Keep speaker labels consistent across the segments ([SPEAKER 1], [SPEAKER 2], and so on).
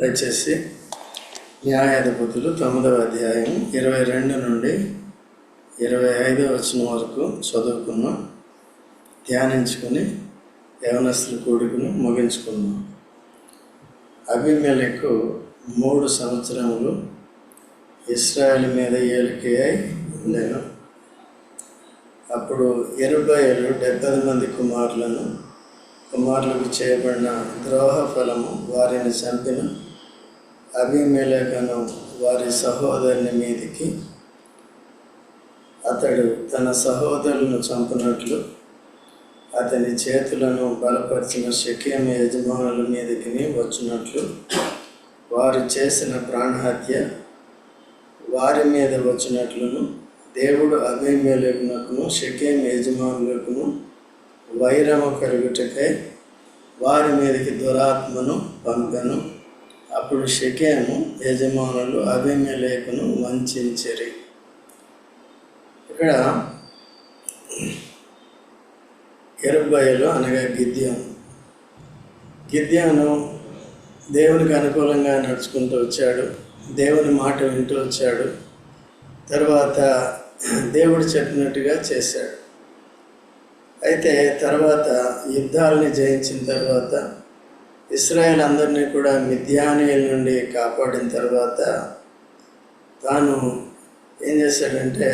[SPEAKER 1] దయచేసి న్యాయాధిపతులు తొమ్మిదవ అధ్యాయం ఇరవై రెండు నుండి ఇరవై ఐదవ వచనం వరకు చదువుకున్నాం. ధ్యానించుకుని యవనస్తులు కూడుకుని ముగించుకున్నాం. అభిమేలకు మూడు సంవత్సరములు ఇస్రాయల్ మీద ఏలికే అయి ఉండేను. అప్పుడు ఎరుబాయలు డెబ్బై మంది కుమారులను కుమారులకు చేయబడిన ద్రోహ ఫలము వారిని చంపిన అభిమేలకను వారి సహోదరుని మీదికి అతడు తన సహోదరులను చంపినట్లు అతని చేతులను బలపరిచిన షకేం యజమానుల మీదకి వచ్చినట్లు వారు చేసిన ప్రాణహత్య వారి మీద వచ్చినట్లును దేవుడు అభిమేలకునకును షకేం యజమానులకును వైరము కలుగుటకై వారి మీదకి దురాత్మను పంపను. అప్పుడు షకేము యజమానులు అభిమలేఖను వంచరి ఇక్కడ ఎరుబయలు అనగా గిద్యం గిద్యాను దేవునికి అనుకూలంగా నడుచుకుంటూ వచ్చాడు. దేవుని మాట వింటూ వచ్చాడు. తర్వాత దేవుడు చెప్పినట్టుగా చేశాడు. అయితే తర్వాత యుద్ధాలని జయించిన తర్వాత ఇస్రాయేల్ అందరినీ కూడా మిథ్యానీయుల నుండి కాపాడిన తర్వాత తాను ఏం చేశాడంటే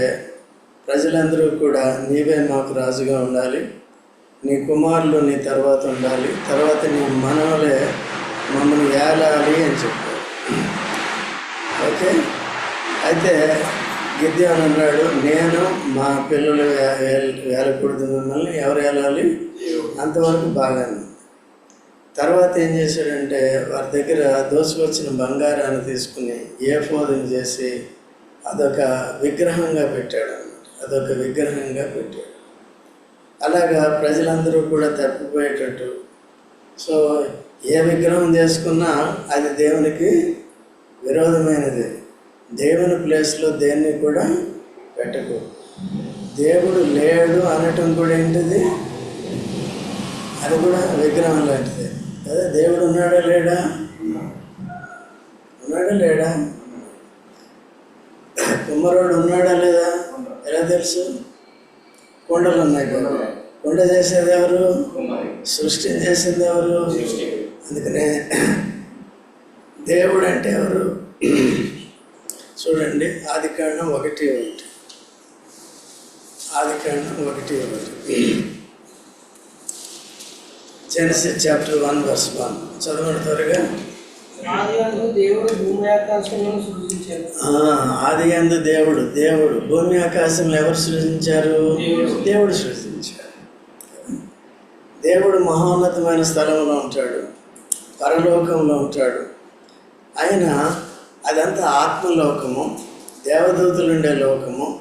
[SPEAKER 1] ప్రజలందరూ కూడా నీవే మాకు రాజుగా ఉండాలి నీ కుమారులు నీ తర్వాత ఉండాలి తర్వాత నీ మనవలే మమ్మల్ని ఏలాలి అని చెప్పాడు. ఓకే? అయితే గిద్యాన్ అన్నాడు నేను మా పిల్లలు వేలకూడదు మిమ్మల్ని ఎవరు వెళ్ళాలి అంతవరకు బాగానే. తర్వాత ఏం చేశాడంటే వారి దగ్గర దోసుకొచ్చిన బంగారాన్ని తీసుకుని ఏ ఫోదం చేసి అదొక విగ్రహంగా పెట్టాడు అనమాట అదొక విగ్రహంగా పెట్టాడు. అలాగా ప్రజలందరూ కూడా తప్పిపోయేటట్టు. సో ఏ విగ్రహం చేసుకున్నా అది దేవునికి విరోధమైనది. దేవుని ప్లేస్లో దేన్ని కూడా పెట్టకు. దేవుడు లేడు అనటం కూడా ఏంటిది? అది కూడా విగ్రహం లాంటిది. అదే దేవుడు ఉన్నాడా లేడా? ఉన్నాడా లేడా? కుమ్మరోడు ఉన్నాడా లేదా? ఎలా తెలుసు? కొండలు ఉన్నాయి కదా. కొండ చేసేది ఎవరు? సృష్టి చేసింది ఎవరు? అందుకనే దేవుడు అంటే ఎవరు? చూడండి ఆది కారణం ఒకటి ఒకటి. ఆది కారణం ఒకటి ఒకటి. Genesis chapter one verse one చదవండి త్వరగా.
[SPEAKER 2] ఆది అందు దేవుడు
[SPEAKER 1] దేవుడు దేవుడు. భూమి ఆకాశంలో ఎవరు సృజించారు? దేవుడు. సృజించారు దేవుడు మహోన్నతమైన స్థలంలో ఉంటాడు. పరలోకంలో ఉంటాడు. ఆయన అదంతా ఆత్మలోకము దేవదూతలు ఉండే లోకము.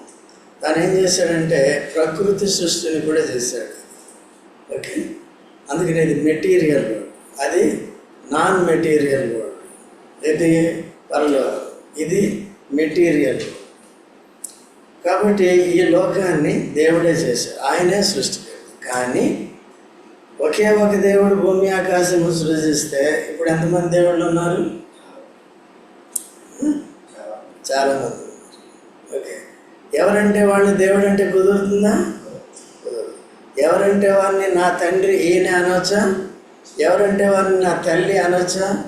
[SPEAKER 1] తను ఏం చేశాడంటే ప్రకృతి సృష్టిని కూడా చేశాడు. ఓకే? అందుకని ఇది మెటీరియల్ అది నాన్ మెటీరియల్ వరల్డ్ ఇది పరలోకం ఇది మెటీరియల్. కాబట్టి ఈ లోకాన్ని దేవుడే చేశాడు. ఆయనే సృష్టించాడు కానీ ఒకే ఒక దేవుడు భూమి ఆకాశము సృజిస్తే ఇప్పుడు ఎంతమంది దేవుళ్ళు ఉన్నారు? చాలామంది ఓకే. ఎవరంటే వాళ్ళు? దేవుడు అంటే కుదురుతుందా? ఎవరంటే వారిని నా తండ్రి ఈయన అనొచ్చా? ఎవరంటే వారిని నా తల్లి అనొచ్చా?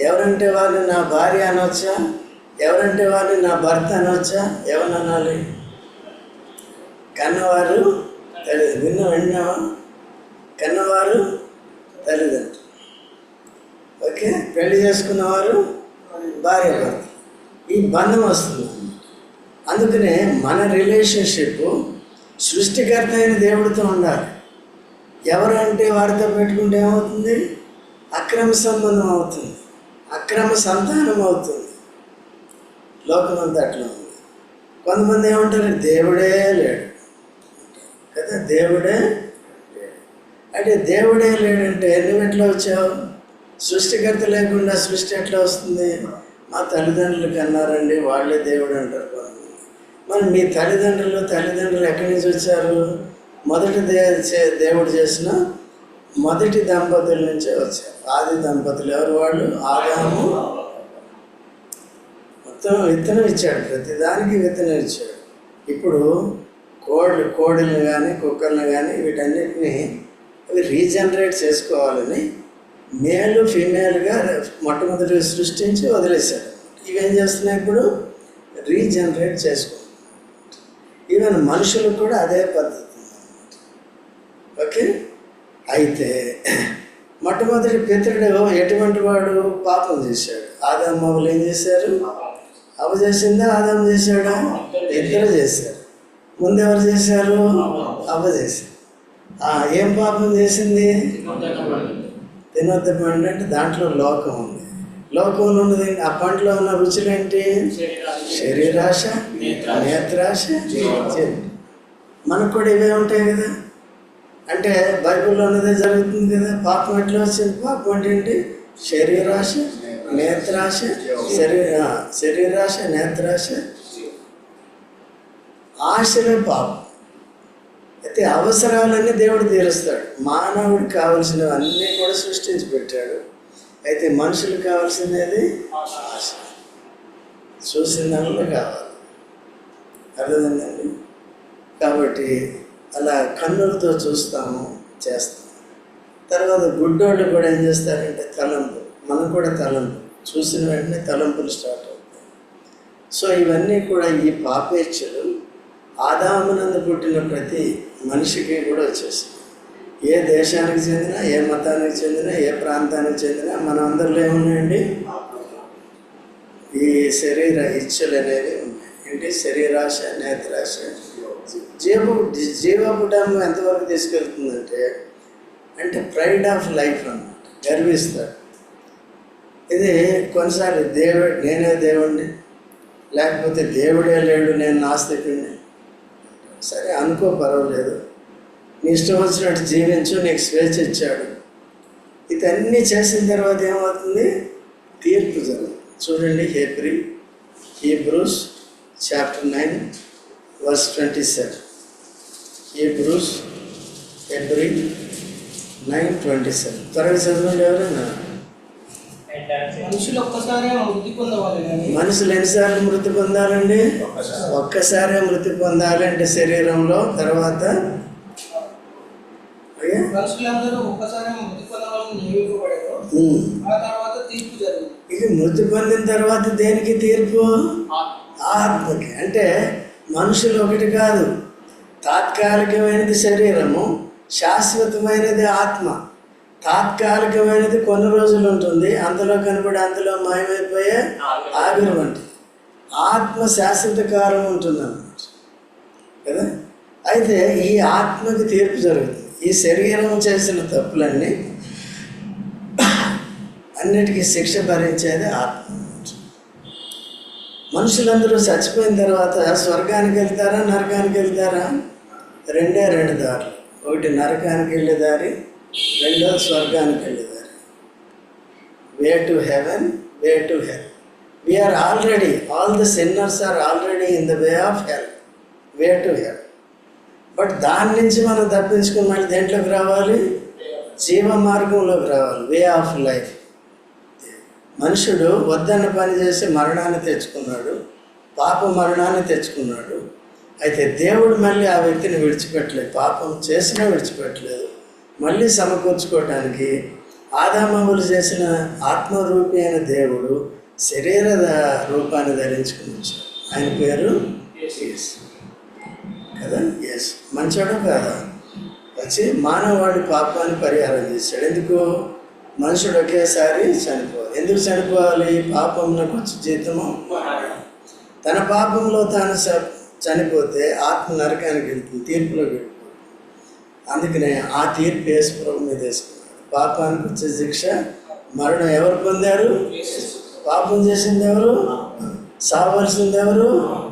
[SPEAKER 1] ఎవరంటే వారిని నా భార్య అనొచ్చా? ఎవరంటే వారిని నా భర్త అనొచ్చా? ఎవరనాలి? కన్నవారు తల్లి విన్న విన్నావా కన్నవారు తల్లిదండ్రులు. ఓకే? పెళ్ళి చేసుకున్నవారు భార్య భర్త. ఈ బంధం వస్తుంది. అందుకనే మన రిలేషన్షిప్ సృష్టికర్త అయిన దేవుడితో ఉండాలి. ఎవరంటే వారితో పెట్టుకుంటే ఏమవుతుంది? అక్రమ సంబంధం అవుతుంది. అక్రమ సంతానం అవుతుంది. లోకమంతా అట్లా ఉంది. కొంతమంది ఏమంటారు? దేవుడే లేడు. కదా దేవుడే లేడు. అంటే దేవుడే లేడంటే నువ్వు ఎట్లా వచ్చావు? సృష్టికర్త లేకుండా సృష్టి ఎట్లా వస్తుంది? మా తల్లిదండ్రులకు కన్నారండి వాళ్ళే దేవుడు అంటారు కొంతమంది. మరి మీ తల్లిదండ్రులు తల్లిదండ్రులు ఎక్కడి నుంచి వచ్చారు? మొదటి దే చే- దేవుడు చేసిన మొదటి దంపతుల నుంచే వచ్చారు. ఆది దంపతులు ఎవరు వాళ్ళు? ఆదాము. మొత్తం విత్తనం ఇచ్చాడు. ప్రతిదానికి విత్తనం ఇచ్చాడు. ఇప్పుడు కోళ్ళు కోడిని కానీ కుక్కర్ని కానీ వీటన్నిటిని అవి రీజనరేట్ చేసుకోవాలని మేలు ఫీమేల్గా మొట్టమొదటి సృష్టించి వదిలేశాడు. ఇవేం చేస్తున్నాయి ఇప్పుడు? రీజనరేట్ చేసుకుంటున్నాయి ఈవెన్ మనుషులకు కూడా అదే పద్ధతి. ఓకే? అయితే మొట్టమొదటి పితృడు ఎటువంటి వాడు? పాపం చేశాడు. ఆదమ్మలు ఏం చేశారు? అవ చేసిందా? ఆదం చేశాడా? ఇద్దరు చేశారు. ముందు ఎవరు చేశారు? అవ చేశారు. ఏం పాపం చేసింది? తినొద్ద పండు అంటే దాంట్లో లోకం ఉంది. లోకంలో ఉన్నది ఆ పంటలో ఉన్న రుచులు ఏంటి శరీరాశ నేత్రాశ మనకు కూడా ఇవే ఉంటాయి కదా. అంటే బైబిల్లో ఉన్నదే జరుగుతుంది కదా. పాపం ఎట్లా వచ్చింది? పాపం అంటే ఏంటి? శరీరాశ నేత్రాశ శరీర శరీరాశ నేత్రాశ. ఆశలే పాపం. అయితే అవసరాలన్నీ దేవుడు తీరుస్తాడు. మానవుడికి కావలసినవి అన్నీ కూడా సృష్టించి పెట్టాడు. అయితే మనుషులకు కావాల్సినది ఆశ. చూసిన దానిలో కావాలి. అర్థమైందండి? కాబట్టి అలా కన్నులతో చూస్తాము చేస్తాము తర్వాత గుడ్డోళ్ళు కూడా ఏం చేస్తారంటే తలంపు మనం కూడా తలంపు చూసిన వెంటనే తలంపులు స్టార్ట్ అవుతాయి. సో ఇవన్నీ కూడా ఈ పాపేచ్ఛలు ఆదామునందు పుట్టిన ప్రతి మనిషికి కూడా వచ్చేసింది ఏ దేశానికి చెందిన ఏ మతానికి చెందిన ఏ ప్రాంతానికి చెందిన మన అందరిలో ఏమున్నాయండి? ఈ శరీర ఇచ్చలు అనేవి ఉన్నాయి. ఏంటి? శరీరాశ నేత్రాశ. జీవ జీవపుటం ఎంతవరకు తీసుకెళ్తుందంటే అంటే ప్రైడ్ ఆఫ్ లైఫ్ అన్నమాట. గర్విస్తాడు ఇది కొన్నిసార్లు దేవుడు నేనే దేవుడిని లేకపోతే దేవుడే లేడు నేను నాస్తికుణ్ణి. సరే అనుకో పర్వాలేదు. నీ ఇష్టం వచ్చినట్టు జీవించు నీకు స్వేచ్ఛ ఇచ్చాడు. ఇదన్నీ చేసిన తర్వాత ఏమవుతుంది? తీర్పు జరుగుతుంది చూడండి హేబ్రి Hebrews chapter nine verse twenty seven. Hebrews హెబ్రి నైన్ ట్వంటీ సెవెన్. త్వరగా చదవండి ఎవరైనా
[SPEAKER 2] మనుషులు ఒక్కసారి మృతి పొందవాలి
[SPEAKER 1] మనుషులు ఎన్నిసార్లు మృతి పొందాలండి? ఒక్కసారే. మృతి పొందాలంటే శరీరంలో తర్వాత?
[SPEAKER 2] మనుషులందరూ ఒక్కసారి మృతి పొందవాలని నియమింపబడారు.
[SPEAKER 1] ఉమ్.
[SPEAKER 2] ఆ తర్వాత తీర్పు జరుగుతుంది
[SPEAKER 1] ఇది మృతి పొందిన తర్వాత దేనికి తీర్పు? ఆత్మకి. అంటే మనుషులు ఒకటి కాదు. తాత్కాలికమైనది శరీరము శాశ్వతమైనది ఆత్మ. తాత్కాలికమైనది కొన్ని రోజులు ఉంటుంది. అందులో కనబడి అందులో మాయమైపోయే ఆవిరి వంటి. ఆత్మ శాశ్వత కాలం ఉంటుంది అన్నమాట కదా? అయితే ఈ ఆత్మకి తీర్పు జరుగుతుంది. ఈ శరీరం చేసిన తప్పులన్నీ అన్నిటికీ శిక్ష భరించేది ఆత్మ మనుషులందరూ చచ్చిపోయిన తర్వాత స్వర్గానికి వెళ్తారా నరకానికి వెళ్తారా? రెండే రెండు దారులు. ఒకటి నరకానికి వెళ్ళే దారి రెండో స్వర్గానికి వెళ్ళే దారి. Way to heaven way to hell. We are already all the sinners are already in the way of hell way to hell but దాని నుంచి మనం తప్పించుకుని మళ్ళీ దేంట్లోకి రావాలి? జీవ మార్గంలోకి రావాలి. వే ఆఫ్ లైఫ్ మనుషుడు వద్దన్న పని చేసి మరణాన్ని తెచ్చుకున్నాడు. పాప మరణాన్ని తెచ్చుకున్నాడు. అయితే దేవుడు మళ్ళీ ఆ వ్యక్తిని విడిచిపెట్టలేదు. పాపం చేసినా విడిచిపెట్టలేదు. మళ్ళీ సమకూర్చుకోవటానికి ఆదామములు చేసిన ఆత్మరూపి అయిన దేవుడు శరీర రూపాన్ని ధరించుకుని వచ్చాడు. ఆయన పేరు యేసు. కదా ఎస్ మంచోడు కాదా? వచ్చి మానవాడి పాపాన్ని పరిహారం చేశాడు. ఎందుకు? మనుషుడు ఒకేసారి చనిపోవాలి. ఎందుకు చనిపోవాలి? పాపంలో వచ్చి జీతము తన పాపంలో తాను చనిపోతే ఆత్మ నరకానికి వెళ్తుంది తీర్పులోకి వెళ్ళిపోతుంది. అందుకనే ఆ తీర్పు యేసు ప్రభు మీద వేసుకున్నాడు. పాపానికి వచ్చే శిక్ష మరణం ఎవరు పొందారు? పాపం చేసింది ఎవరు? సావలసింది ఎవరు?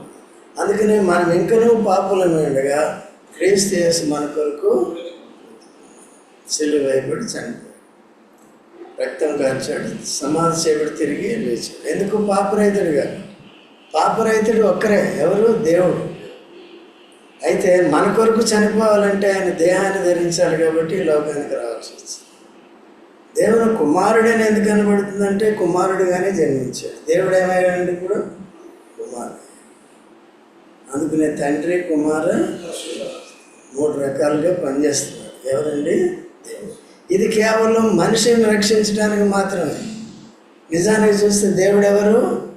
[SPEAKER 1] అందుకనే మనం ఇంకనూ పాపులమే ఉండగా క్రీస్తు యేసు మన కొరకు సిలువైపడి చనిపోయాడు. రక్తం కాల్చాడు సమాధి చేయబడి తిరిగి లేచాడు. ఎందుకు పాపరైతుడుగా పాపరైతుడు ఒక్కరే ఎవరు? దేవుడు. అయితే మన కొరకు చనిపోవాలంటే ఆయన దేహాన్ని ధరించాలి కాబట్టి లోకానికి రావాల్సి వచ్చింది. దేవుని కుమారుడని ఎందుకు కనబడుతుందంటే కుమారుడుగానే జన్మించాడు. దేవుడు ఏమయ్యాడు ఇప్పుడు? కుమారుడు. అందుకనే తండ్రి కుమార మూడు రకాలుగా పనిచేస్తున్నాడు ఎవరండి? దేవుడు. ఇది కేవలం మనిషిని రక్షించడానికి మాత్రమే. నిజానికి చూస్తే దేవుడు ఎవరు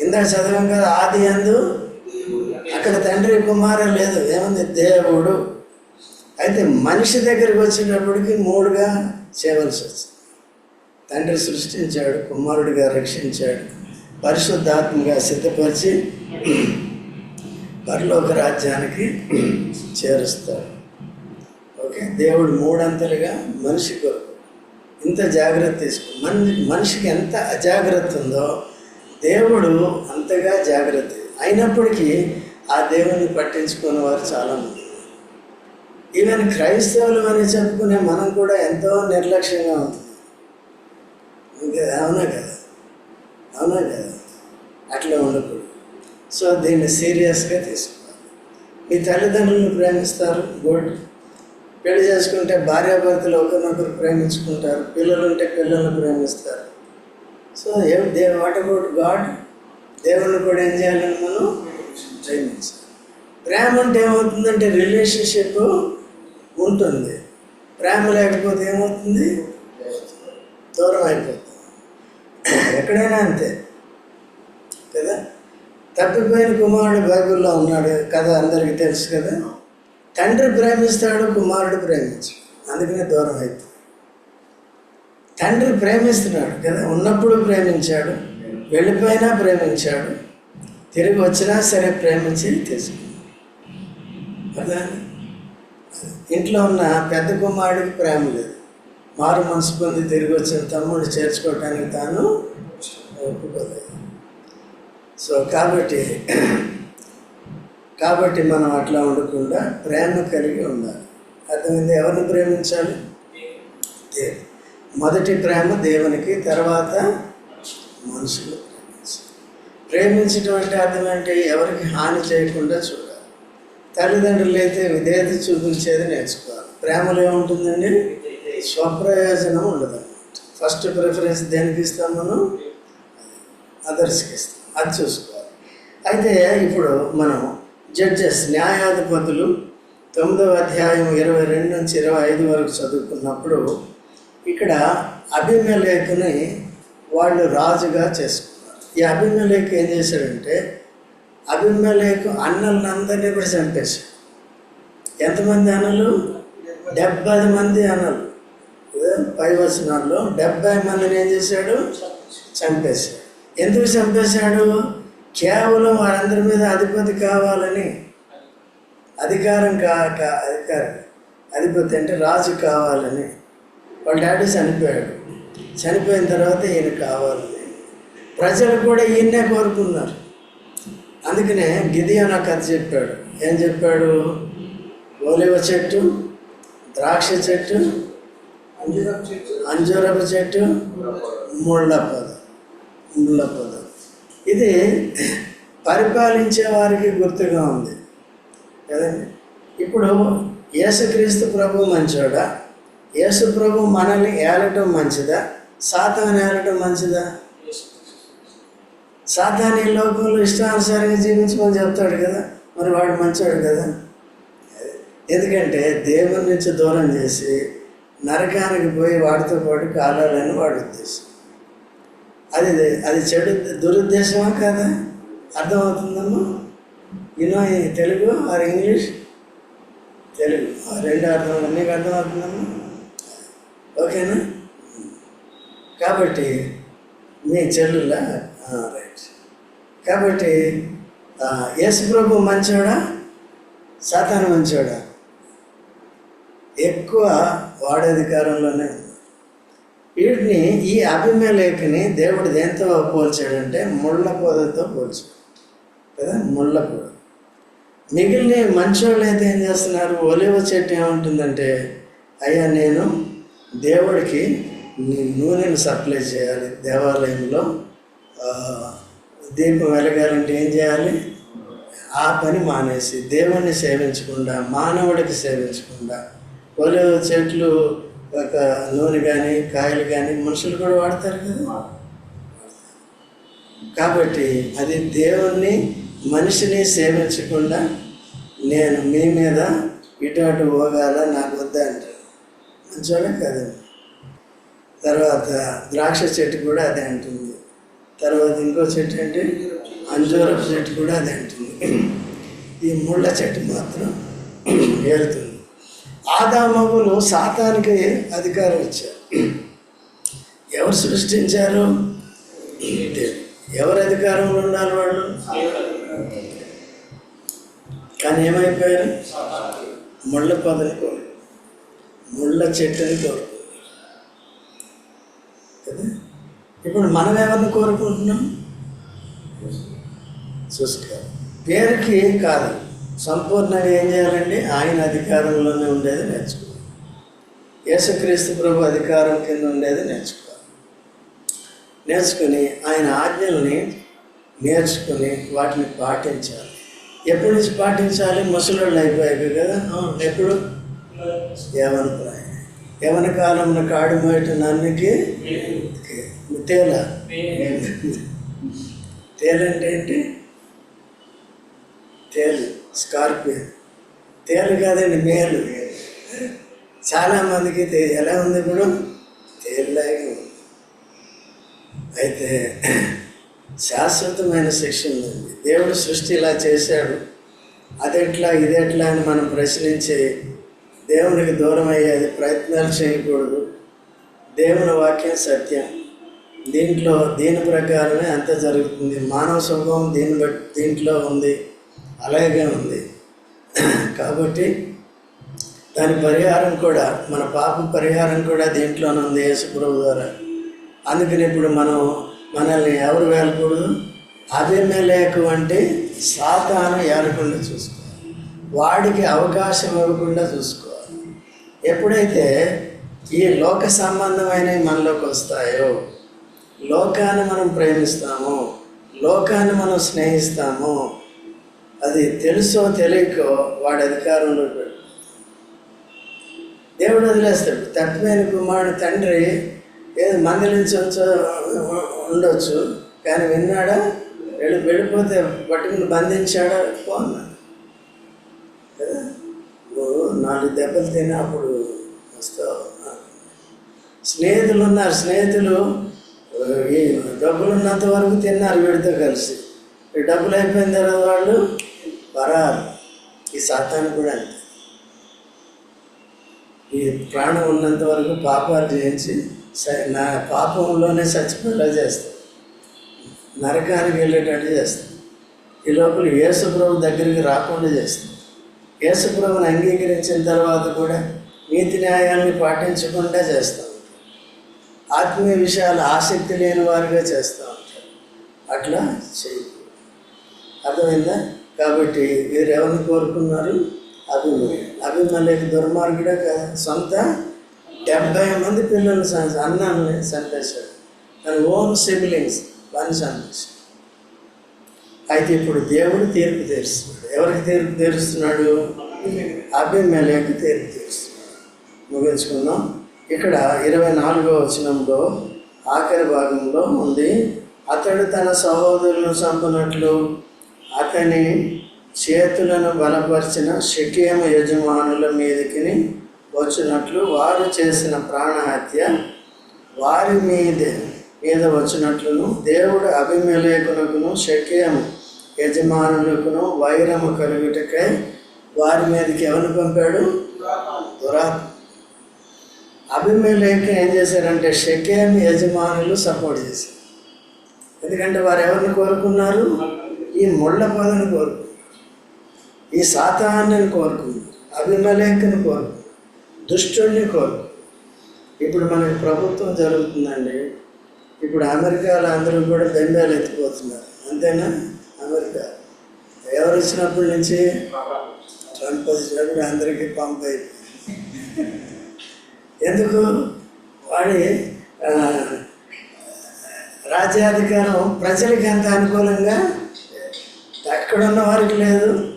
[SPEAKER 1] ఇందాక చదవం కదా ఆది అందు అక్కడ తండ్రి కుమార లేదు. ఏముంది? దేవుడు. అయితే మనిషి దగ్గరికి వచ్చేటప్పటికి మూడుగా చేయవలసి వచ్చింది. తండ్రి సృష్టించాడు కుమారుడిగా రక్షించాడు పరిశుద్ధాత్మగా సిద్ధపరిచి పరలోక రాజ్యానికి చేరుస్తాడు ఓకే? దేవుడు మూడంతలుగా మనిషి కొరకు ఇంత జాగ్రత్త తీసుకో మన మనిషికి ఎంత అజాగ్రత్త ఉందో దేవుడు అంతగా జాగ్రత్త అయినప్పటికీ ఆ దేవుని పట్టించుకునే వారు చాలామంది ఈవెన్ క్రైస్తవులు అని చెప్పుకునే మనం కూడా ఎంతో నిర్లక్ష్యంగా ఉంటుంది ఇంకా అవునా కదా? అవునా కదా? అట్లా ఉండకూడదు. సో దీన్ని సీరియస్గా తీసుకోవాలి మీ తల్లిదండ్రులను ప్రేమిస్తారు గుడ్ పెళ్ళి చేసుకుంటే భార్యాభర్తలు ఒకరినొకరు ప్రేమించుకుంటారు పిల్లలు ఉంటే పిల్లల్ని ప్రేమిస్తారు. సో ఏ దే వాట్ అబౌట్ గాడ్ దేవుడిని కూడా ఏం చేయాలని మనం ప్రేమించాలి. ప్రేమ అంటే ఏమవుతుందంటే రిలేషన్షిప్ ఉంటుంది. ప్రేమ లేకపోతే ఏమవుతుంది? దూరం అయిపోతుంది. ఎక్కడైనా అంతే. కదా? తప్పిపోయిన కుమారుడు బైబిల్లో ఉన్నాడు కదా అందరికీ తెలుసు కదా. తండ్రి ప్రేమిస్తాడు కుమారుడు ప్రేమించాడు. అందుకనే దూరం అవుతుంది తండ్రి ప్రేమిస్తున్నాడు కదా ఉన్నప్పుడు ప్రేమించాడు వెళ్ళిపోయినా ప్రేమించాడు తిరిగి వచ్చినా సరే ప్రేమించి తీసుకున్నాడు. కదా ఇంట్లో ఉన్న పెద్ద కుమారుడికి ప్రేమ లేదు. మారు మనసు పొంది తిరిగి వచ్చిన తమ్ముడు చేర్చుకోవటానికి తాను ఒప్పుకోలేదు. సో కాబట్టి కాబట్టి మనం అట్లా ఉండకుండా ప్రేమ కలిగి ఉండాలి. అర్థమైంది? ఎవరిని ప్రేమించాలి? దేవుడు మొదటి ప్రేమ దేవునికి తర్వాత మనుషులు ప్రేమించడం అంటే అర్థం అంటే ఎవరికి హాని చేయకుండా చూడాలి. తల్లిదండ్రులు అయితే విధేయత చూపించేది నేర్చుకోవాలి. ప్రేమలో ఏముంటుందండి? స్వప్రయోజనం ఉండదు ఫస్ట్ ప్రిఫరెన్స్ దేనికి ఇస్తాం మనం? అదర్స్కి ఇస్తాం. అది చూసుకోవాలి. అయితే ఇప్పుడు మనం జడ్జెస్ న్యాయాధిపతులు తొమ్మిదవ అధ్యాయం ఇరవై రెండు నుంచి ఇరవై ఐదు వరకు చదువుకున్నప్పుడు ఇక్కడ అభిమలేఖని వాళ్ళు రాజుగా చేసుకున్నారు. ఈ అభిమలేఖ ఏం చేశాడంటే అభిమలేఖ అన్నలందరినీ కూడా చంపేశాడు. ఎంతమంది అన్నలు? డెబ్బై మంది అన్నలు. పై వచనాల్లో డెబ్బై మందిని ఏం చేశాడు? చంపేశాడు. ఎందుకు చంపేశాడు? కేవలం వారందరి మీద అధిపతి కావాలని అధికారం కాక అధికారం అధిపతి అంటే రాజు కావాలని. వాళ్ళ డాడీ చనిపోయాడు. చనిపోయిన తర్వాత ఈయన కావాలని. ప్రజలు కూడా ఈయన్నే కోరుకున్నారు. అందుకనే గిదియోన్ కథ చెప్పాడు. ఏం చెప్పాడు? ఓలివ చెట్టు ద్రాక్ష చెట్టు
[SPEAKER 2] అంజూరపు చెట్టు
[SPEAKER 1] అంజూరపు చెట్టు ముళ్ళ పొద ముళ్ళ ఇది పరిపాలించే వారికి గుర్తుగా ఉంది. కదండి? ఇప్పుడు యేసుక్రీస్తు ప్రభు మంచోడా? యేసు ప్రభు మనల్ని ఏలటం మంచిదా? సాతాను ఏలటం మంచిదా? సాతాని లోకంలో ఇష్టానుసారంగా జీవించమని చెప్తాడు కదా. మరి వాడు మంచోడు కదా? ఎందుకంటే దేవుని నుంచి దూరం చేసి నరకానికి పోయి వాడితో పాటు కాలాలని వాడు ఉద్దేశం అది అది చెడు దురుద్దేశమా కదా? అర్థమవుతుందమ్మా? You know Telugu or English Telugu. ఆ రెండు అర్థం నీకు అర్థమవుతుందమ్మా? ఓకేనా? కాబట్టి మీ చెల్లులా రైట్ కాబట్టి ఆ, యేసు ప్రభు మంచోడా? సాతాను మంచోడా? ఎక్కువ వాడధికారంలోనే ఉంది. వీటిని ఈ అభిమేలేఖని దేవుడు దేంతో పోల్చాడంటే ముళ్ళ పొదతో పోల్చాడు. కదా? ముళ్ళ పొద మిగిలిన మంచోళ్ళు అయితే ఏం చేస్తున్నారు? ఒలివ చెట్టు ఏముంటుందంటే అయ్యా నేను దేవుడికి నూనెను సప్లై చేయాలి. దేవాలయంలో దీపం వెలగాలంటే ఏం చేయాలి? ఆ పని మానేసి దేవుణ్ణి సేవించకుండా మానవుడికి సేవించకుండా ఒలివ చెట్లు ఒక నూనె కానీ కాయలు కానీ మనుషులు కూడా వాడతారు కదా. కాబట్టి అది దేవుణ్ణి మనిషిని సేవించకుండా నేను మీ మీద ఇటు అటు పోగాల నాకు వద్దా అంటారు. మంచోడే కదండి. తర్వాత ద్రాక్ష చెట్టు కూడా అదే అంటుంది. తర్వాత ఇంకో చెట్టు అంటే అంజూరపు చెట్టు కూడా అదే అంటుంది. ఈ ముళ్ళ చెట్టు మాత్రం వెళ్తుంది ఆదామవులు సాతానికి అధికారం ఇచ్చారు. ఎవరు సృష్టించారు? ఎవరు అధికారంలో ఉన్నారు వాళ్ళు? కానీ ఏమైపోయారు? ముళ్ళ పదని కోరు ముళ్ళ చెట్టుని కోరుకున్నారు. కదా? ఇప్పుడు మనం ఎవరిని కోరుకుంటున్నాం? చూసుకోవాలి పేరుకి ఏం కాదు. సంపూర్ణంగా ఏం చేయాలండి? ఆయన అధికారంలోనే ఉండేది నేర్చుకోవాలి. యేసుక్రీస్తు ప్రభు అధికారం కింద ఉండేది నేర్చుకోవాలి. నేర్చుకుని ఆయన ఆజ్ఞల్ని నేర్చుకుని వాటిని పాటించాలి. ఎప్పటి నుంచి పాటించాలి? ముసలోళ్ళు అయిపోయాయి కదా. ఎప్పుడు? యవన ప్రాయం. యవన కాలంలో కాడు బయట నన్నుకి? తేల. తేలంటే ఏంటి? తేలు. స్కార్పియో. తేలు కాదండి మేలు. చాలామందికి ఎలా ఉంది ఇప్పుడు? తేలిలాగే ఉంది. అయితే శాశ్వతమైన శిక్షణ ఉంది. దేవుడు సృష్టి ఇలా చేశాడు. అదెట్లా ఇదెట్లా అని మనం ప్రశ్నించి దేవునికి దూరం అయ్యేది ప్రయత్నాలు చేయకూడదు. దేవుని వాక్యం సత్యం. దీంట్లో దీని ప్రకారమే అంత జరుగుతుంది. మానవ స్వభావం దీన్ని బట్టి దీంట్లో ఉంది. అలాగే ఉంది. కాబట్టి దాని పరిహారం కూడా మన పాప పరిహారం కూడా దీంట్లోనే ఉంది యేసుప్రభు ద్వారా. అందుకని ఇప్పుడు మనం మనల్ని ఎవరు వేలకూడదు? అభిమేలేకు అంటే సాతాను ఏలకుండా చూసుకోవాలి. వాడికి అవకాశం ఇవ్వకుండా చూసుకోవాలి. ఎప్పుడైతే ఈ లోక సంబంధమైనవి మనలోకి వస్తాయో లోకాన్ని మనం ప్రేమిస్తాము లోకాన్ని మనం స్నేహిస్తాము అది తెలుసో తెలియకో వాడి అధికారంలో దేవుడు వదిలేస్తాడు. తప్పిపోయిన కుమారుడు తండ్రి ఏదో మందలించవచ్చు ఉండొచ్చు కానీ విన్నాడా? వెళ్ళి వెళ్ళిపోతే పట్టుకుని బంధించాడా? పోన్నాడు కదా? నువ్వు నాలుగు దెబ్బలు తిని అప్పుడు వస్తావు. స్నేహితులు ఉన్నారు. స్నేహితులు ఈ డబ్బులు ఉన్నంత వరకు తిన్నారు వీడితో కలిసి. ఈ డబ్బులు అయిపోయిన తర్వాత వాళ్ళు పరారు. ఈ సాతాను కూడా అంతే. ఈ ప్రాణం ఉన్నంత వరకు పాపాలు చేయించి స- నా పాపంలోనే చచ్చిపోయేలా చేస్తాం నరకానికి వెళ్ళేటట్టు చేస్తాం ఈ లోపల యేసుప్రభు దగ్గరికి రాకుండా చేస్తాం యేసుప్రభుని అంగీకరించిన తర్వాత కూడా నీతి న్యాయాన్ని పాటించకుండా చేస్తాం ఆత్మీయ విషయాలు ఆసక్తి లేని వారుగా చేస్తూ ఉంటారు అట్లా చేయకూడదు. అర్థమైందా? కాబట్టి వీరెవరిని కోరుకున్నారు? అభిమన్యు అభిమన్యుకి దుర్మార్గుడే కదా. సొంత డెబ్బై మంది పిల్లలు అన్నాన్ని చంపేశాడు తన ఓన్ సిబ్లింగ్స్ పని చంపేశాడు అయితే ఇప్పుడు దేవుడు తీర్పు తీరుస్తున్నాడు. ఎవరికి తీర్పు తీరుస్తున్నాడు? అభిమేలకు తీర్పు తీరుస్తున్నాడు. ముగించుకుందాం. ఇక్కడ ఇరవై నాలుగో వచనంలో ఆఖరి భాగంలో ఉంది. అతడు తన సహోదరులను చంపినట్లు అతని చేతులను బలపరిచిన షకియమ యజమానుల మీదకి వచ్చినట్లు వారు చేసిన ప్రాణహత్య వారి మీద మీద వచ్చినట్లును దేవుడు అభిమలేకునకును షకియము యజమానులకును వైరము కలుగుటకై వారి మీదకి ఎవరిని పంపాడు? దురా అభిమేలేక ఏం చేశారంటే షకేం యజమానులు సపోర్ట్ చేశారు. ఎందుకంటే వారు ఎవరిని కోరుకున్నారు? ఈ ముళ్ళ పొదను కోరుకున్నారు ఈ సాతాన్ని కోరుకున్నారు అభిమలేఖను కోరుకున్నారు దుష్టుడిని కోరుకున్నారు ఇప్పుడు మనకి ప్రభుత్వం జరుగుతుందండి. ఇప్పుడు అమెరికాలో అందరూ కూడా బెంగాలు ఎత్తిపోతున్నారు. అంతేనా? అమెరికా. ఎవరు వచ్చినప్పటి నుంచి? ట్రంప్ వచ్చినప్పుడు అందరికీ పంప్ అయిపోయింది ఎందుకు? వాడి రాజ్యాధికారం ప్రజలకి ఎంత అనుకూలంగా? అక్కడ ఉన్న వారికి లేదు.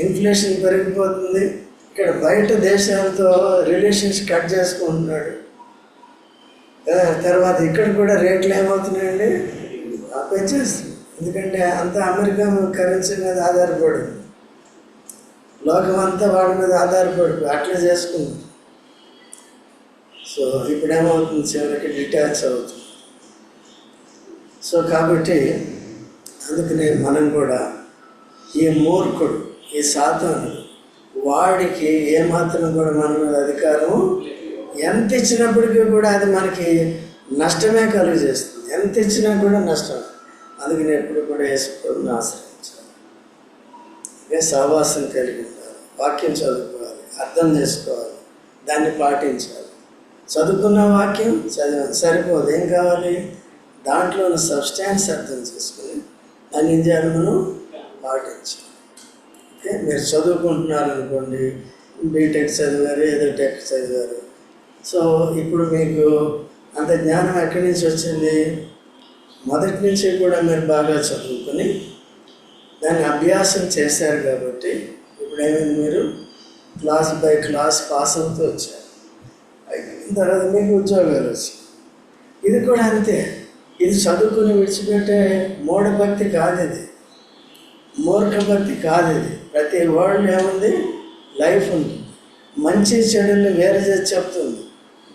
[SPEAKER 1] ఇన్ఫ్లేషన్ పెరిగిపోతుంది. ఇక్కడ బయట దేశాలతో రిలేషన్స్ కట్ చేసుకుంటున్నాడు. తర్వాత ఇక్కడ కూడా రేట్లు ఏమవుతున్నాయండి? ఆ, పెంచేస్తుంది ఎందుకంటే అంతా అమెరికా కరెన్సీ మీద ఆధారపడింది లోకం అంతా వాడి మీద ఆధారపడి అట్లా చేసుకుంది. సో ఇప్పుడు ఏమవుతుంది? చివరికి డిటాచ్ అవుతుంది. సో కాబట్టి అందుకనే మనం కూడా ఈ మూర్ఖుడు ఈ సాతాను వాడికి ఏమాత్రం కూడా మన మీద అధికారం ఎంత ఇచ్చినప్పటికీ కూడా అది మనకి నష్టమే కలుగజేస్తుంది. ఎంత ఇచ్చినా కూడా నష్టం. అందుకని ఎప్పుడు కూడా వేసుకోవడం ఆశ్రయించాలి. ఇదే సహవాసం కలిగి ఉండాలి. వాక్యం చదువుకోవాలి. అర్థం చేసుకోవాలి. దాన్ని పాటించాలి. చదువుకున్న వాక్యం చదివాను సరిపోదు. ఏం కావాలి? దాంట్లో ఉన్న సబ్స్టాన్స్ అర్థం చేసుకుని దాన్ని ఏం చేయాలి మనం? పాటించాలి ఓకే? మీరు చదువుకుంటున్నారు అనుకోండి బీటెక్ చదివారు ఏదో టెక్ చదివారు. సో ఇప్పుడు మీకు అంత జ్ఞానం ఎక్కడి నుంచి వచ్చింది? మొదటి నుంచి కూడా మీరు బాగా చదువుకొని దాన్ని అభ్యాసం చేశారు కాబట్టి ఇప్పుడు ఏమైంది మీరు? క్లాస్ బై క్లాస్ పాస్ అవుతూ వచ్చారు. అయిపోయిన తర్వాత మీకు ఉద్యోగాలు వచ్చాయి. ఇది కూడా అంతే. ఇది చదువుకుని విడిచిపెట్టే మూఢభక్తి కాదు ఇది. మూర్ఖభక్తి కాదు ఇది. ప్రతి వరల్డ్ ఏముంది? లైఫ్ ఉంది. మంచి చెడుల్ని వేరు చేసి చెప్తుంది.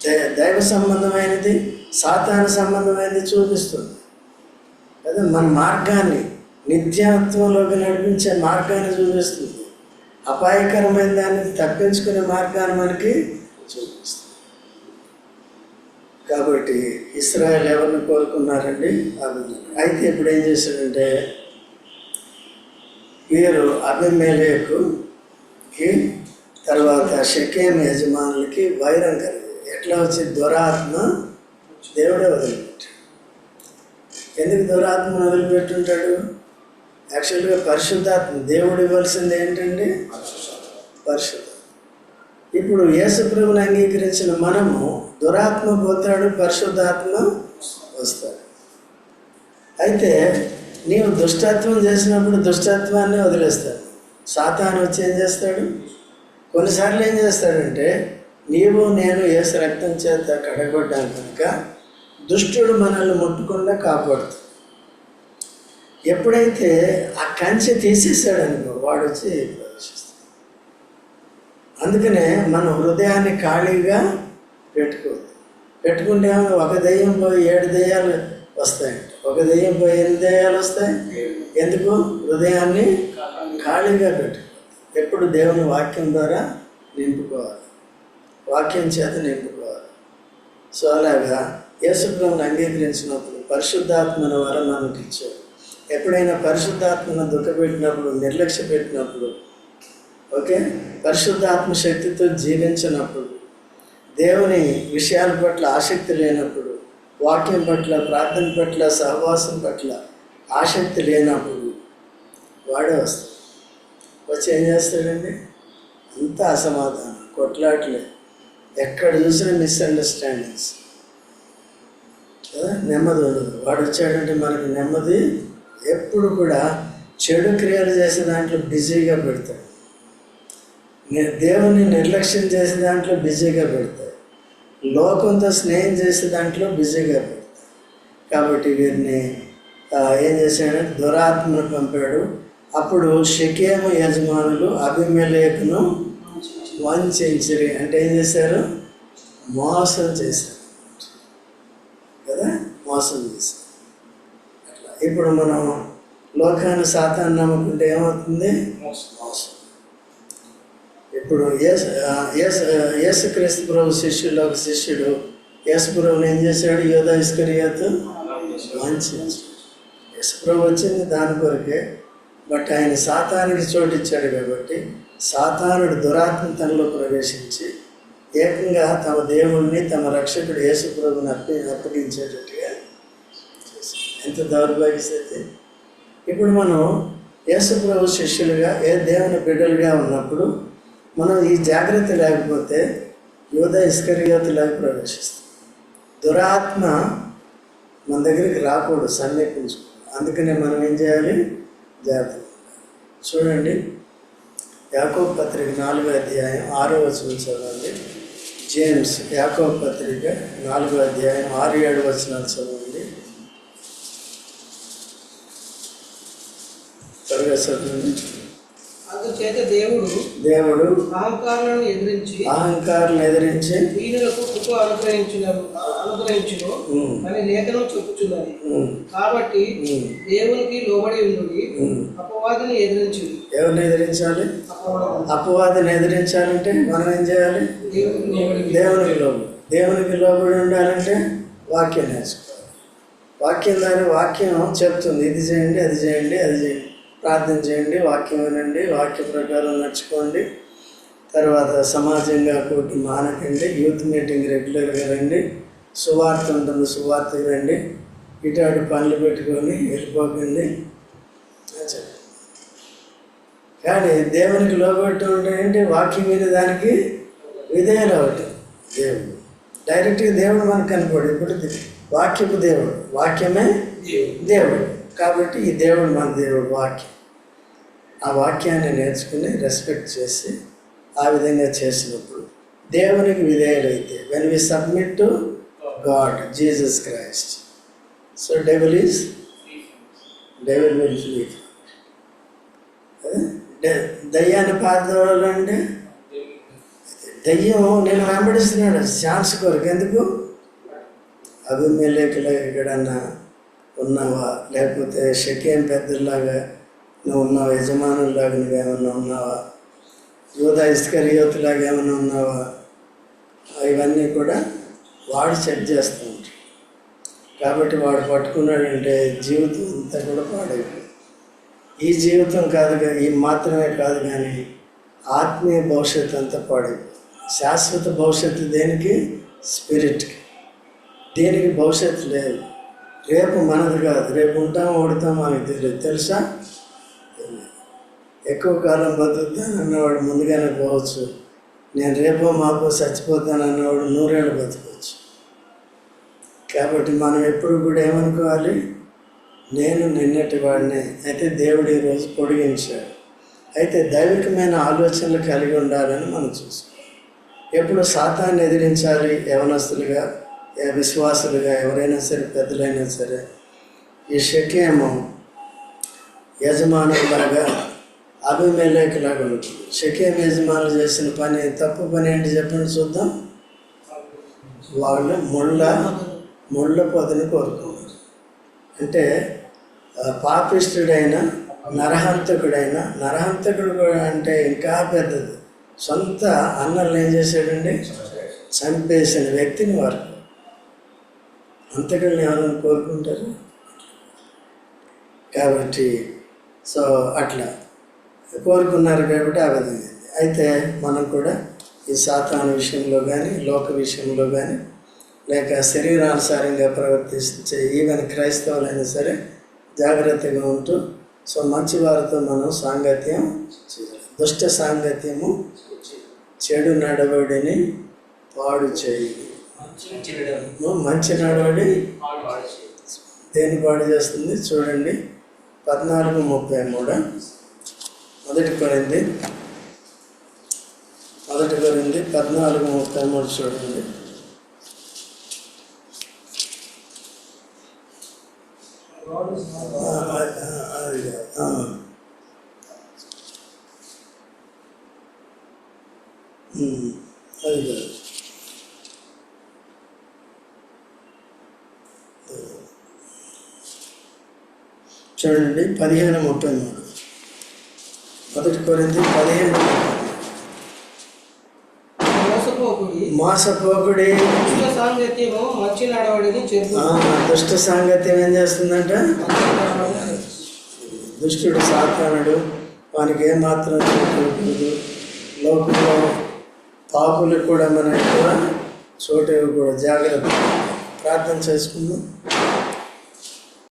[SPEAKER 1] దై- దైవ సంబంధమైనది సాతాన సంబంధమైనది చూపిస్తుంది. కదా మన మార్గాన్ని నిత్యత్వంలోకి నడిపించే మార్గాన్ని చూపిస్తుంది. అపాయకరమైన దాన్ని తప్పించుకునే మార్గాన్ని మనకి చూపిస్తుంది. కాబట్టి ఇస్రాయల్ ఎవరిని కోరుకున్నారండి? అభిమేలకు అయితే ఇప్పుడు ఏం చేశాడంటే వీరు అభిమేలేకుకి తర్వాత షకేం యజమానులకి వైరం కలిగింది. ఎట్లా వచ్చి దురాత్మ దేవుడే వదిలిపెట్టాడు. ఎందుకు దురాత్మ వదిలిపెట్టుంటాడు? యాక్చువల్గా పరిశుద్ధాత్మ దేవుడు ఇవ్వాల్సింది ఏంటండి? పరిశుద్ధ. ఇప్పుడు యేసుప్రభుని అంగీకరించిన మనము దురాత్మ పోతాడు పరిశుద్ధాత్మ వస్తాడు. అయితే నీవు దుష్టత్వం చేసినప్పుడు దుష్టత్వాన్ని వదిలేస్తాడు సాతాను వచ్చి ఏం చేస్తాడు? కొన్నిసార్లు ఏం చేస్తాడంటే నీవు నేను యేసు రక్తం చేత కడగొడ్డాను కనుక దుష్టుడు మనల్ని ముట్టకుండా కాపాడుతుంది ఎప్పుడైతే ఆ కంచె తీసేసాడనుకో వాడు వచ్చి ప్రవేశిస్తాడు. అందుకనే మన హృదయాన్ని ఖాళీగా పెట్టుకోవద్దు పెట్టుకుంటే ఒక దయ్యం పోయి ఏడు దెయ్యాలు వస్తాయి. ఒక దెయ్యం పోయి ఎన్ని దెయ్యాలు వస్తాయి? ఎందుకు? హృదయాన్ని ఖాళీగా పెట్టు. ఎప్పుడు దేవుని వాక్యం ద్వారా నింపుకోవాలి. వాక్యం చేత నింపుకోవాలి. సో అలాగా యేసుప్రభుని అంగీకరించినప్పుడు పరిశుద్ధాత్మన వరం మనకి ఇచ్చాడు. ఎప్పుడైనా పరిశుద్ధాత్మను దుఃఖపెట్టినప్పుడు నిర్లక్ష్య పెట్టినప్పుడు ఓకే? పరిశుద్ధాత్మ శక్తితో జీవించినప్పుడు దేవుని విషయాల పట్ల ఆసక్తి లేనప్పుడు వాక్యం పట్ల ప్రార్థన పట్ల సహవాసం పట్ల ఆసక్తి లేనప్పుడు వాడే వస్తాడు. వచ్చి ఏం చేస్తాడండి? అంత అసమాధానం కొట్లాట్లే. ఎక్కడ చూసినా మిస్అండర్స్టాండింగ్స్ కదా? నెమ్మది ఉండదు. వాడు వచ్చాడంటే మనకి నెమ్మది ఎప్పుడు కూడా చెడు క్రియలు చేసే దాంట్లో బిజీగా పెడతాడు. దేవుని నిర్లక్ష్యం చేసే దాంట్లో బిజీగా పెడతాడు. లోకంతో స్నేహం చేసే దాంట్లో బిజీగా కాబట్టి వీరిని ఏం చేశాడంటే దురాత్మను పంపాడు. అప్పుడు షకేము యజమానులు అభిమేలేకును వంచరి అంటే ఏం చేశారు? మోసం చేశారు. కదా? మోసం చేశారు. అట్లా. ఇప్పుడు మనం లోకాన్ని సాతాన్ని నమ్ముకుంటే ఏమవుతుంది? మోసం. ఇప్పుడు ఏసు ఆ, యేసు యేసుక్రీస్తు ప్రభు శిష్యులు ఒక శిష్యుడు యేసుప్రభుని ఏం చేశాడు? యోధా ఇస్కరియాతు? మంచి యేసు ప్రభు వచ్చింది దాని కొరకే బట్ ఆయన సాతానుడి చోటు ఇచ్చాడు కాబట్టి సాతానుడు దురాత్మ తనలో ప్రవేశించి ఏకంగా తమ దేవుణ్ణి తమ రక్షకుడు యేసు ప్రభుని అప్పి అప్పగించేటట్టుగా ఎంత దౌర్భాగ్యస్థితి ఇప్పుడు మనం యేసు ప్రభు శిష్యులుగా ఏ దేవుని బిడ్డలుగా ఉన్నప్పుడు మనం ఈ జాగ్రత్త లేకపోతే యోధ ఇస్కరియోతులాగా ప్రవేశిస్తాం. దురాత్మ మన దగ్గరికి రాకూడదు సమీపించు అందుకనే మనం ఏం చేయాలి? జాగ్రత్త. చూడండి యాకో పత్రిక నాలుగో అధ్యాయం ఆరో వచనం చదవండి. జేమ్స్ యాకో పత్రిక నాలుగో అధ్యాయం ఆరు ఏడు వచనాలు చదవండి. త్వరగా చదవండి.
[SPEAKER 2] అందుచేత దేవుడు
[SPEAKER 1] దేవుడు
[SPEAKER 2] అహంకారాలను ఎదిరించి
[SPEAKER 1] అహంకారం ఎదిరించి
[SPEAKER 2] దీనులకు కృప అనుగ్రహించిన అనుగ్రహించును అని లేఖనం చెప్పుచున్నది. కాబట్టి దేవునికి లోబడి ఉండి. అపవాదిని ఎదిరించింది
[SPEAKER 1] ఎవరిని ఎదిరించాలి?
[SPEAKER 2] అపవాదం
[SPEAKER 1] అపవాదిని ఎదిరించాలంటే మనం ఏం చేయాలి?
[SPEAKER 2] దేవునికి లోబడి.
[SPEAKER 1] దేవునికి లోబడి ఉండాలంటే వాక్యం నేర్చుకోవాలి. వాక్యం దాని వాక్యం చెప్తుంది. ఇది చేయండి అది చేయండి అది చేయండి. ప్రార్థన చేయండి వాక్యం వినండి వాక్య ప్రకారం నడుచుకోండి. తర్వాత సమాజంగా కూడి మానకండి యూత్ మీటింగ్ రెగ్యులర్గా రండి సువార్త ఉంటుంది సువార్తకి రండి ఇటాడు పనులు పెట్టుకొని వెళ్ళిపోకండి. కానీ దేవునికి లోబట్టి ఉంటే ఏంటి? వాక్యం వినే దానికి విధేయులు అవటం దేవుడు. డైరెక్ట్గా దేవుడు మనకు కనపడు ఇప్పుడు వాక్యపు దేవుడు. వాక్యమే దేవుడు. కాబట్టి ఈ దేవుడు మన దేవుడు వాక్యం. ఆ వాక్యాన్ని నేర్చుకుని రెస్పెక్ట్ చేసి ఆ విధంగా చేసినప్పుడు దేవునికి విధేయులైతే when we submit to God Jesus Christ so devil is devil will flee దయ్యాన్ని పారదోడాలంటే దయ్యం నేను వెంబడిస్తున్నాడు. ఛాన్స్ కొరకు. ఎందుకు? అభిమేలేకుల ఎక్కడన్నా ఉన్నావా? లేకపోతే షకేం పెద్దలాగా నువ్వు ఉన్నావా? యజమానులాగా నువ్వేమన్నా ఉన్నావా? యోధా ఇస్కరియోతులాగా ఏమైనా ఉన్నావా? ఇవన్నీ కూడా వాడు చెక్ చేస్తూ ఉంటాడు. కాబట్టి వాడు పట్టుకున్నాడంటే జీవితం అంతా కూడా పాడైపోయింది. ఈ జీవితం కాదు కానీ ఈ మాత్రమే కాదు కానీ ఆత్మీయ భవిష్యత్తు అంతా పాడైపోయింది. శాశ్వత భవిష్యత్తు దేనికి? స్పిరిట్కి. దేనికి? భవిష్యత్తు లేదు. రేపు మనది కాదు. రేపు ఉంటాం ఓడతాం మనకి తెలియదు. తెలుసా? ఎక్కువ కాలం బతుకుతాను అన్నవాడు ముందుగానే పోవచ్చు. నేను రేపో మాపో చచ్చిపోతాను అన్నవాడు నూరేళ్ళు బతకవచ్చు. కాబట్టి మనం ఎప్పుడు కూడా ఏమనుకోవాలి? నేను నిన్నటి వాడిని. అయితే దేవుడు ఈరోజు పొడిగించాడు. అయితే దైవికమైన ఆలోచనలు కలిగి ఉండాలని మనం చూసుకోవాలి. ఎప్పుడు సాతాన్ని ఎదిరించాలి యవనస్తులుగా? విశ్వాసులుగా ఎవరైనా సరే పెద్దలైనా సరే ఈ షకేము యజమానులాగా అభిమేలేకలాగా ఉంటుంది. షకేం యజమానులు చేసిన పని తప్పు పని ఏంటి చెప్పండి చూద్దాం? వాళ్ళు ముళ్ళ ముళ్ళ పొదని కోరుకున్నారు అంటే పాపిష్ఠుడైన నరహంతకుడైన నరహంతకుడు కూడా అంటే ఇంకా పెద్దది. సొంత అన్నలు ఏం చేశాడండి? చంపేసిన వ్యక్తిని వారు. అంతకుల్ని ఎవరైనా కోరుకుంటారు? కాబట్టి సో అట్లా. కోరుకున్నారు కాబట్టి ఆ విధంగా అయితే మనం కూడా ఈ సాతాను విషయంలో కానీ లోక విషయంలో కానీ లేక శరీరానుసారంగా ప్రవర్తించే ఈవెన్ క్రైస్తవులైనా సరే జాగ్రత్తగా ఉంటూ సో మంచి వారితో మనం సాంగత్యం దుష్ట సాంగత్యము చెడు నడవడిని పాడు చేయి. మంచి నడవడి దేని పాడు చేస్తుంది చూడండి. పద్నాలుగు ముప్పై మూడు. మొదటి కొరింది. మొదటి కొరింది. పద్నాలుగు ముప్పై మూడు చూడండి. ఆ, ఆ, అది కాదు. ఆ. ఉమ్, అది కాదు చూడండి పదిహేను ముప్పై మూడు. మొదటి కొరింది పదిహేను
[SPEAKER 2] మోసపోకుడి. దుష్ట
[SPEAKER 1] సాంగత్యం ఏం చేస్తుందంట? దుష్టుడు సాతానుడు. వానికి ఏమాత్రం చూడకూడదు లోకంలో పాపులకు కూడా మన ఎక్కువ చోటు ఇవ్వకూడదు. జాగ్రత్త. ప్రార్థన చేసుకుందాం.